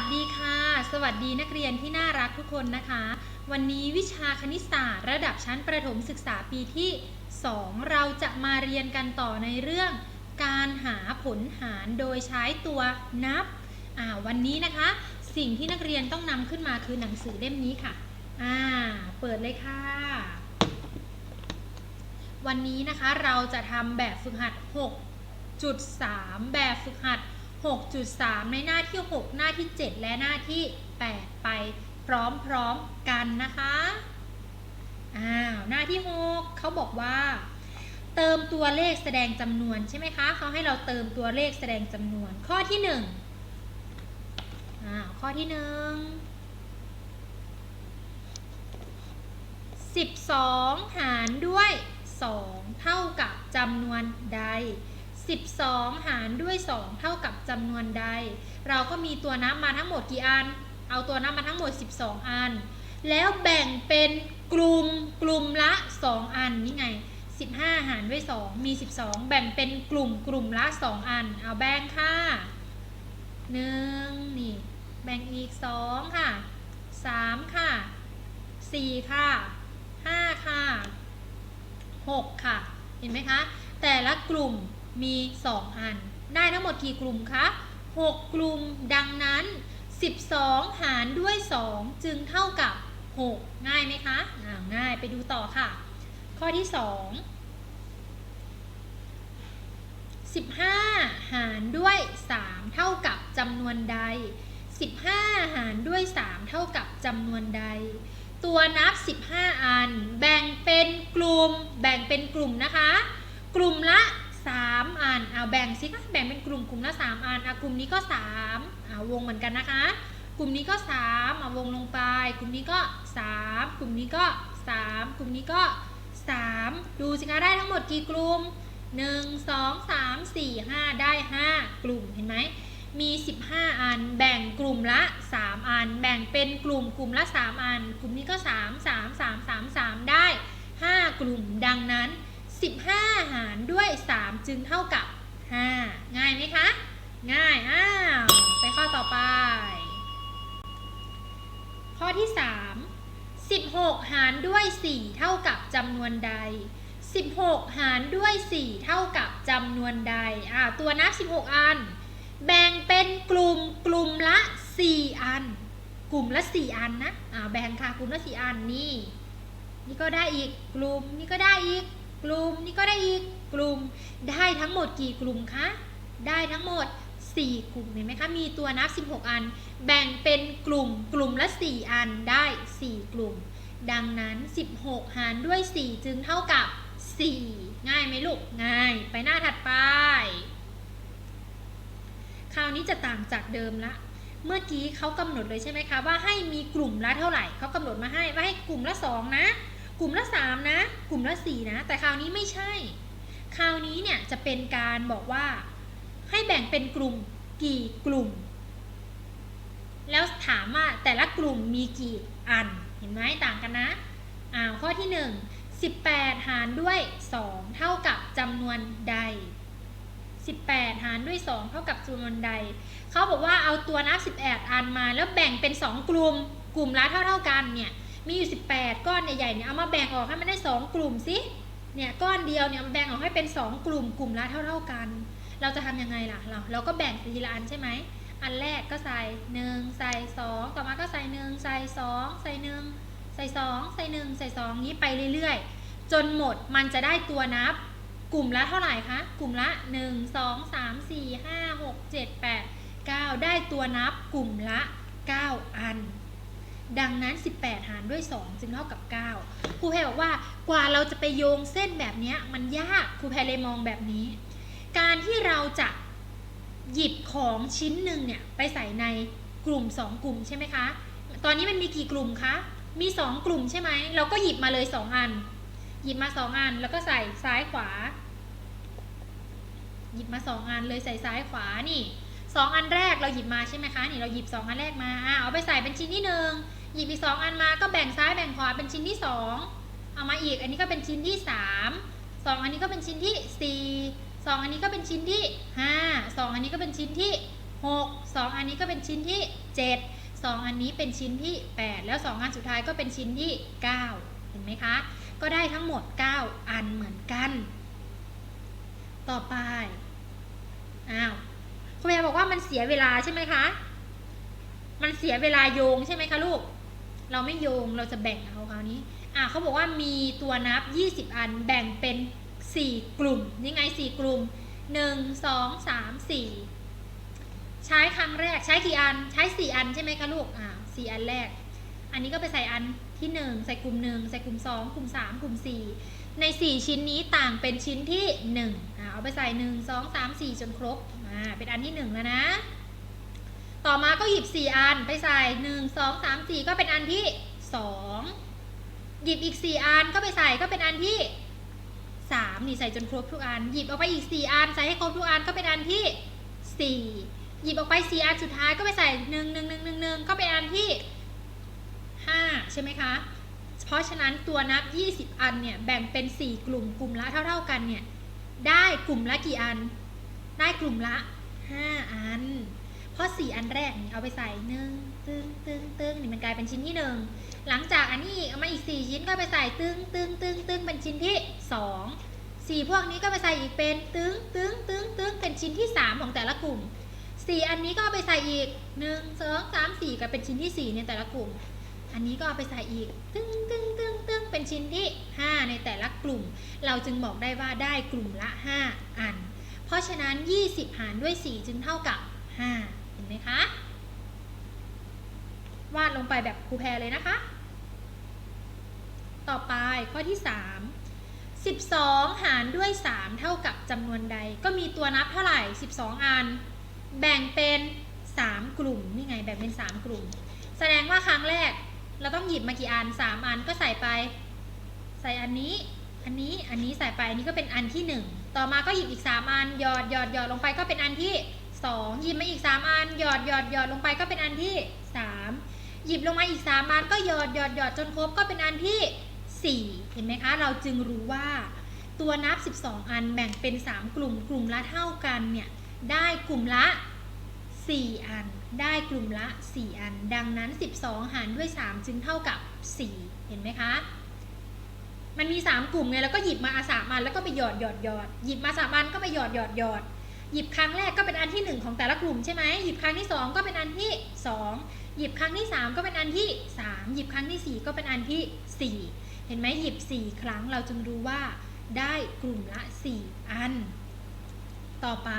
สดีค่ะ สวัสดีนักเรียนที่น่ารักทุกคนนะคะ วันนี้วิชาคณิตศาสตร์ระดับชั้นประถมศึกษาปีที่ 2 เราจะมาเรียนกันต่อในเรื่อง การหาผลหารโดยใช้ตัวนับวันนี้นะคะ สิ่งที่นักเรียนต้องนำขึ้นมาคือหนังสือเล่มนี้ค่ะอ่าเปิดเลยค่ะ วันนี้นะคะเราจะทำแบบฝึกหัด 6.3 แบบฝึกหัด 6.3 ในหน้าที่ 6 หน้าที่ 7 และหน้าที่ 8 ไปพร้อมๆกันนะคะอ้าวหน้าที่ 6เขาบอกว่า เติมตัวเลขแสดงจำนวนใช่ไหมคะเขาให้เราเติมตัวเลขแสดงจำนวน ข้อที่1อ้าวข้อที่ 1 12 หารด้วย 2 เท่ากับจำนวนใด 12 หารด้วย 2 เท่ากับจำนวนใด เราก็มีตัวนับมาทั้งหมดกี่อัน เอาตัวนับมาทั้งหมด 12 อัน แล้วแบ่งเป็นกลุ่มกลุ่มละ 2 อันนี่ไง 15 หารด้วย 2 มี 12 แบ่งเป็นกลุ่มกลุ่มละ 2 อัน เอาแบ่งค่ะ 1 นี่ แบ่งอีก 2 ค่ะ 3 ค่ะ 4 ค่ะ 5 ค่ะ 6 ค่ะ เห็นไหมคะ แต่ละกลุ่ม มี 2 อัน ได้ทั้งหมดกี่กลุ่มคะ 6 กลุ่มดังนั้น 12 หารด้วย 2 จึงเท่ากับ 6 ง่ายไหมคะง่ายไปดูต่อค่ะ ข้อที่ 2 15 หารด้วย 3 เท่ากับจำนวนใด 15 หารด้วย 3 เท่ากับจำนวนใด ตัวนับ 15 อัน แบ่งเป็นกลุ่ม แบ่งเป็นกลุ่มนะคะ กลุ่มละ 3อันเอาแบ่งสิคะแบ่งเป็นกลุ่มกลุ่มละ3อันเอากลุ่มนี้ก็3เอาวงเหมือนกันนะคะ กลุ่มนี้ก็3เอาวงลงไป กลุ่มนี้ก็3กลุ่มนี้ก็3กลุ่มนี้ก็3ดูสิคะได้ทั้งหมดกี่กลุ่ม1 2 3 4 5ได้5กลุ่มเห็นไหมมี 15 อัน แบ่งกลุ่มละ 3 อัน แบ่งเป็นกลุ่มกลุ่มละ 3 อัน กลุ่มนี้ก็ 3 3 3 3 3 ได้ 5 กลุ่มดังนั้น 15 หารด้วย 3 จึงเท่ากับ 5 ง่ายไหมคะ ง่าย อ้าว ไปข้อต่อไป ข้อที่ 3 16 หารด้วย 4 เท่ากับจำนวนใด 16 หารด้วย 4 เท่ากับจำนวนใด อ่า ตัวนับ 16 อัน แบ่งเป็นกลุ่มกลุ่มละ 4 อัน กลุ่มละ 4 อันนะ อ่า แบ่งค่ะ กลุ่มละ 4 อัน นี่ นี่ก็ได้อีก กลุ่ม นี่ก็ได้อีก กลุ่มนี่ก็ได้อีกกลุ่ม ได้ทั้งหมดกี่กลุ่มคะ ได้ทั้งหมด 4 กลุ่มเห็นไหมคะ มีตัวนับ 16 อัน แบ่งเป็นกลุ่มกลุ่มละ 4 อันได้ 4 กลุ่ม ดังนั้น 16 หารด้วย 4 จึงเท่ากับ 4 ง่ายไหมลูก ง่าย ไปหน้าถัดไป คราวนี้จะต่างจากเดิมละเมื่อกี้เขากำหนดเลยใช่ไหมคะว่าให้มีกลุ่มละเท่าไหร่เขากำหนดมาให้ว่าให้กลุ่มละ 2 นะ กลุ่มละ 3 นะ กลุ่มละ 4 นะ แต่คราวนี้ไม่ใช่ คราวนี้เนี่ยจะเป็นการบอกว่าให้แบ่งเป็นกลุ่มกี่กลุ่ม แล้วถามว่าแต่ละกลุ่มมีกี่อัน เห็นไหมต่างกันนะอ่าข้อที่ 1 18 หารด้วย 2 เท่ากับจำนวนใด 18 หารด้วย 2 เท่ากับจำนวนใด เขาบอกว่าเอาตัวนับ 18 อันมาแล้วแบ่งเป็น 2 กลุ่ม กลุ่มละเท่าเท่ากันเนี่ย มีอยู่ 18 ก้อนใหญ่ๆเนี่ยเอามาแบ่งออกให้มันได้ 2 กลุ่มสิเนี่ยก้อนเดียวเนี่ยมันแบ่งออกให้เป็น 2 กลุ่มกลุ่มละเท่าเท่าๆกัน เราจะทำยังไงล่ะเราเราก็แบ่งทีละอันใช่ไหมอันแรกก็ใส่ 1 ใส่ 2 ต่อมาก็ใส่ 1 ใส่ 2 ใส่ 1 ใส่ 2 ใส่ 1 ใส่ 2 นี้ไปเรื่อยๆ จนหมดมันจะได้ตัวนับ กลุ่มละเท่าไหร่คะ กลุ่มละ 1 2 3 4 5 6 7 8 9 ได้ตัวนับกลุ่มละ 9 อัน ดังนั้น 18 หารด้วย 2 จึงเท่ากับ 9 ครูแพรบอกว่ากว่าเราจะไปโยงเส้นแบบนี้มันยาก ครูแพรเลยมองแบบนี้ การที่เราจะหยิบของชิ้นหนึ่งเนี่ยไปใส่ในกลุ่ม 2 กลุ่มใช่ไหมคะ ตอนนี้มันมีกี่กลุ่มคะ มี 2 กลุ่มใช่ไหม เราก็หยิบมาเลย 2 อัน หยิบมา 2 อัน แล้วก็ใส่ซ้ายขวา หยิบมา 2 อันเลยใส่ซ้ายขวานี่สองอันแรกเราหยิบมาใช่ไหมคะ นี่เราหยิบ2อันแรกมา เอาไปใส่เป็นชิ้นที่หนึ่ง หยิบอีก2อันมาก็แบ่งซ้ายแบ่งขวาเป็นชิ้นที่2เอามาอีกอันนี้ก็เป็นชิ้นที่3 2อันนี้ก็เป็นชิ้นที่4 2อันนี้ก็เป็นชิ้นที่5 2อันนี้ก็เป็นชิ้นที่6 2อันนี้ก็เป็นชิ้นที่7 2อันนี้เป็นชิ้นที่8แล้ว2อันสุดท้ายก็เป็นชิ้นที่9เห็นไหมคะ ก็ได้ทั้งหมด9อันเหมือนกัน ต่อไปอ้าวคุณแม่บอกว่ามันเสียเวลาใช่ไหมคะ มันเสียเวลาโยงใช่ไหมคะลูก เราไม่โยงเราจะแบ่งเอาคราวนี้อ่าเขาบอกว่ามีตัวนับ 20 อันแบ่งเป็น 4 กลุ่มนี่ไง 4 กลุ่ม 1 2 3 4 ใช้ครั้งแรกใช้กี่อันใช้ 4 อันใช่ไหมคะลูกอ่าสี่อันแรก อันนี้ก็ไปใส่อันที่ 1 ใส่กลุ่ม 1 ใส่กลุ่ม 2 กลุ่ม 3 กลุ่ม 4 ใน 4 ชิ้นนี้ต่างเป็นชิ้นที่1อ่าเอาไปใส่ 1 2 3 4 จนครบอ่าเป็นอันที่ 1 แล้วนะ ต่อมาก็หยิบ 4 อันไปใส่ 1 2 3 4 ก็เป็นอันที่ 2 หยิบอีก 4 อันก็ไปใส่ก็เป็นอันที่ 3 นี่ใส่จนครบทุกอัน หยิบออกไปอีก 4 อันใส่ให้ครบทุกอันก็เป็นอันที่ 4 หยิบออกไป 4 อันสุดท้ายก็ไปใส่ 1 1 1 1 1 ก็เป็นอันที่ 5 ใช่ไหมคะ เพราะฉะนั้นตัวนับ 20 อันเนี่ยแบ่งเป็น 4 กลุ่มกลุ่มละเท่า ๆกันเนี่ยได้กลุ่มละกี่อัน ได้กลุ่มละ 5 4 อันแรกนี่เอาไปใส่หนึ่งตึงตึงตึงนี่มันกลายเป็นชิ้นที่1หลังจากอันนี้เอามาอีก 4 ชิ้นก็ไปใส่ตึงตึงตึงตึงเป็นชิ้นที่2 4พวกนี้ก็ไปใส่อีกเป็นตึงตึงตึงตึงเป็นชิ้นที่3ของแต่ละกลุ่ม4อันนี้ก็เอาไปใส่อีก1 2 3 4ก็เป็นชิ้นที่4ในแต่ละกลุ่ม อันนี้ก็เอาไปใส่อีกตึ้งตึ้งตึ้งตึ้งเป็นชิ้นที่5ในแต่ละกลุ่ม เราจึงบอกได้ว่าได้กลุ่มละ5อัน เพราะฉะนั้น 20 หารด้วย 4 จึงเท่ากับ 5 ไหมคะ วาดลงไปแบบครูแพรเลยนะคะ ต่อไปข้อที่ 3 12 หารด้วย 3 เท่ากับจำนวนใด ก็มีตัวนับเท่าไหร่ 12 อัน แบ่งเป็น 3 กลุ่ม นี่ไง แบ่งเป็น 3 กลุ่ม แสดงว่าครั้งแรก เราต้องหยิบมากี่อัน 3 อันก็ใส่ไป ใส่อันนี้ อันนี้ อันนี้ใส่ไป อันนี้ก็เป็นอันที่ 1 ต่อมาก็หยิบอีก 3 อัน หยอดหยอดหยอดลงไปก็เป็นอันที่ 2หยิบมาอีก3อันหยอดหยอดหยอดลงไปก็เป็นอันที่3หยิบลงมาอีก3อันก็หยอดหยอดหยอดจนครบก็เป็นอันที่4เห็นไหมคะ เราจึงรู้ว่า ตัวนับ 12 อันแบ่งเป็น 3 กลุ่มกลุ่มละเท่ากันเนี่ยได้กลุ่มละ 4 อัน ได้กลุ่มละ 4 อัน ดังนั้น 12 หารด้วย 3 จึงเท่ากับ 4 เห็นไหมคะ มันมี 3 กลุ่มไงแล้วก็หยิบมาอาสามอันแล้วก็ไปหยอดหยอดหยอดหยิบมาสามอันก็ไปหยอดหยอดหยอด หยิบครั้งแรกก็เป็นอันที่ 1 ของแต่ละกลุ่มใช่ไหมหยิบครั้งที่ 2 ก็เป็นอันที่ 2 หยิบครั้งที่ 3 ก็เป็นอันที่ 3 หยิบครั้งที่ 4 ก็เป็นอันที่ 4 เห็นไหมหยิบ 4 ครั้งเราจึงรู้ว่าได้กลุ่มละ 4 อัน ต่อไป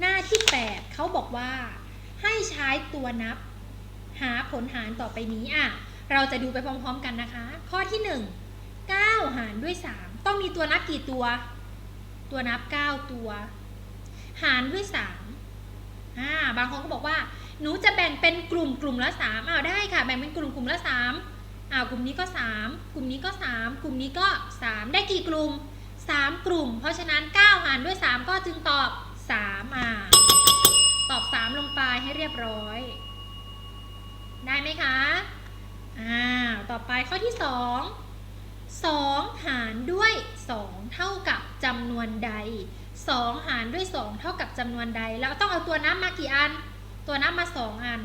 หน้าที่ 8เขาบอกว่า ให้ใช้ตัวนับ หาผลหารต่อไปนี้อะเราจะดูไปพร้อมๆกันนะคะ ข้อที่ 1 9 หารด้วย 3 ต้องมีตัวนับกี่ตัว ตัวนับ 9 ตัว หารด้วย3อ่าบางคนก็บอกว่า หนูจะแบ่งเป็นกลุ่มกลุ่มละ3อ้าวได้ค่ะ แบ่งเป็นกลุ่มกลุ่มละ3อ้าวกลุ่มนี้ก็ 3 กลุ่มนี้ก็ 3 กลุ่มนี้ก็ 3 ได้กี่กลุ่ม 3 กลุ่ม เพราะฉะนั้น 9 หารด้วย 3 ก็จึงตอบ3อ่าตอบ 3 ลงไปให้เรียบร้อย ได้ไหมคะอ้าต่อไปข้อที่ 2 2 หารด้วย 2 เท่ากับจำนวนใด 2 หารด้วย 2 เท่ากับจำนวนใด แล้วต้องเอาตัวนับมากี่อัน ตัวนับมา 2 อัน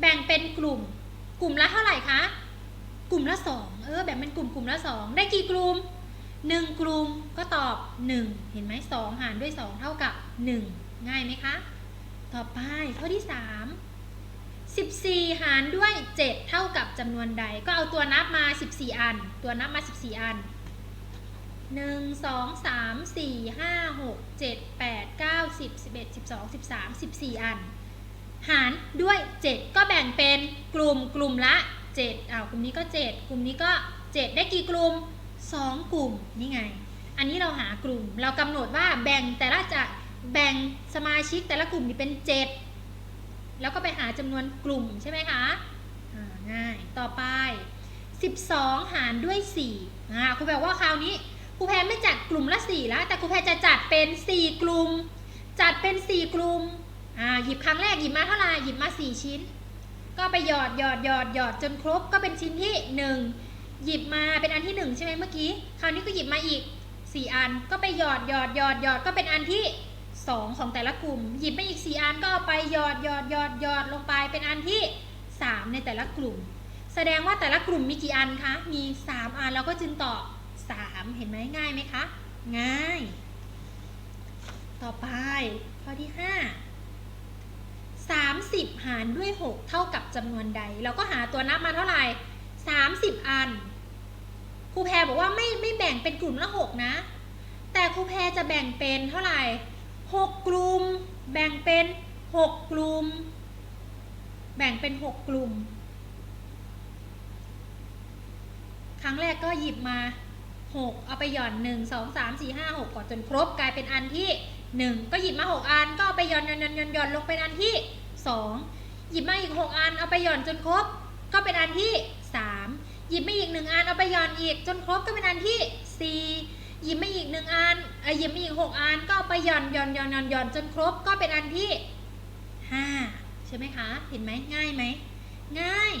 แบ่งเป็นกลุ่ม กลุ่มละเท่าไหร่คะ กลุ่มละ 2 เออ แบ่งเป็นกลุ่มกลุ่มละ 2 ได้กี่กลุ่ม 1 กลุ่มก็ตอบ 1 เห็นไหม2 หารด้วย 2 เท่ากับ 1 ง่ายไหมคะ ต่อไปข้อที่ 3 14 หารด้วย 7 เท่ากับจำนวนใด ก็เอาตัวนับมา 14 อัน ตัวนับมา 14 อัน 1 2 3 4 5 6 7 8 9 10 11 12 13 14อัน หารด้วย7ก็แบ่งเป็นกลุ่มกลุ่มละ7อ้าวกลุ่มนี้ก็7กลุ่มนี้ก็7ได้กี่กลุ่ม2กลุ่มนี่ไง อันนี้เราหากลุ่มเรากำหนดว่าแบ่งแต่ละจะแบ่งสมาชิกแต่ละกลุ่มนี่เป็น7แล้วก็ไปหาจำนวนกลุ่มใช่ไหมคะง่ายต่อไป 12 หารด้วย4อ่าครูแพรว่าคราวนี้ ครูแพรไม่จัดกลุ่มละ4แล้วแต่ครูแพรจะจัดเป็น4กลุ่ม จัดเป็น4กลุ่มอ่าหยิบครั้งแรกหยิบมาเท่าไหร่หยิบมา4ชิ้น ก็ไปหยอดหยอดหยอดหยอดจนครบก็เป็นชิ้นที่1หยิบมาเป็นอันที่1ใช่ไหมเมื่อกี้คราวนี้ก็หยิบมาอีก4อัน ก็ไปหยอดหยอดหยอดหยอดก็เป็นอันที่2ของแต่ละกลุ่ม หยิบมาอีก4อันก็เอาไปหยอดหยอดหยอดหยอดลงไปเป็นอันที่3ในแต่ละกลุ่ม แสดงว่าแต่ละกลุ่มมีกี่อันคะมี3อันเราก็จึงตอบ 3 เห็นไหมง่ายไหมคะ ง่าย ต่อไปข้อที่ 5 30 หารด้วย 6 เท่ากับจำนวนใด เราก็หาตัวนับมาเท่าไหร่ 30 อันครูแพรบอกว่าไม่ไม่แบ่งเป็นกลุ่มละ 6 นะ แต่ครูแพรจะแบ่งเป็นเท่าไหร่ 6 กลุ่ม แบ่งเป็น 6 กลุ่ม แบ่งเป็น 6 กลุ่ม ครั้งแรกก็หยิบมา 6 เอาไปหย่อน 1 2 3 4 5 6 ก่อนจนครบกลายเป็นอันที่ 1 ก็หยิบมา 6 อันก็เอาไปหย่อนหย่อนหย่อนหย่อนหย่อนลงเป็นอันที่ 2 หยิบมาอีก 6 อันเอาไปหย่อนจนครบ ก็เป็นอันที่ 3 หยิบมาอีก 1 อันเอาไปหย่อนอีกจนครบก็เป็นอันที่ 4 หยิบมาอีก 1 อันเออหยิบมาอีก 6 อันก็เอาไปหย่อนหย่อนหย่อนหย่อนหย่อนจนครบก็เป็นอันที่ 5 ใช่ไหมคะ เห็นไหมง่ายไหมง่าย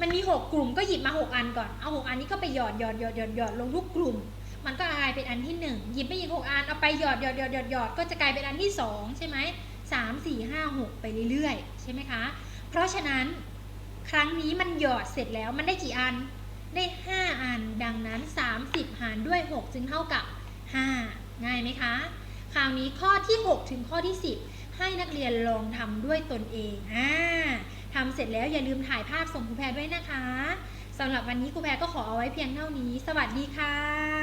มันมี6กกลุ่มก็หยิบมา6อันก่อน เอา6อันนี้ก็ไปหยอดหยอดหยอดหยอดหยอดลงทุกกลุ่ม มันก็กลายเป็นอันที่1หยิบไปอีก6อันเอาไปหยอดหยอดหยอดหยอดหยอดก็จะกลายเป็นอันที่2ใช่ไหม3 4 5 6ไปเรื่อยๆ ใช่ไหมคะ เพราะฉะนั้นครั้งนี้มันหยอดเสร็จแล้วมันได้กี่อันได้ 5 อัน ดังนั้น 30 หารด้วย 6 จึงเท่ากับ 5 ง่ายไหมคะ คราวนี้ข้อที่ 6 ถึงข้อที่ 10 ให้นักเรียนลองทำด้วยตนเองอ่า ทำเสร็จแล้วอย่าลืมถ่ายภาพส่งครูแพรด้วยนะคะสำหรับวันนี้ครูแพรก็ขอเอาไว้เพียงเท่านี้ สวัสดีค่ะ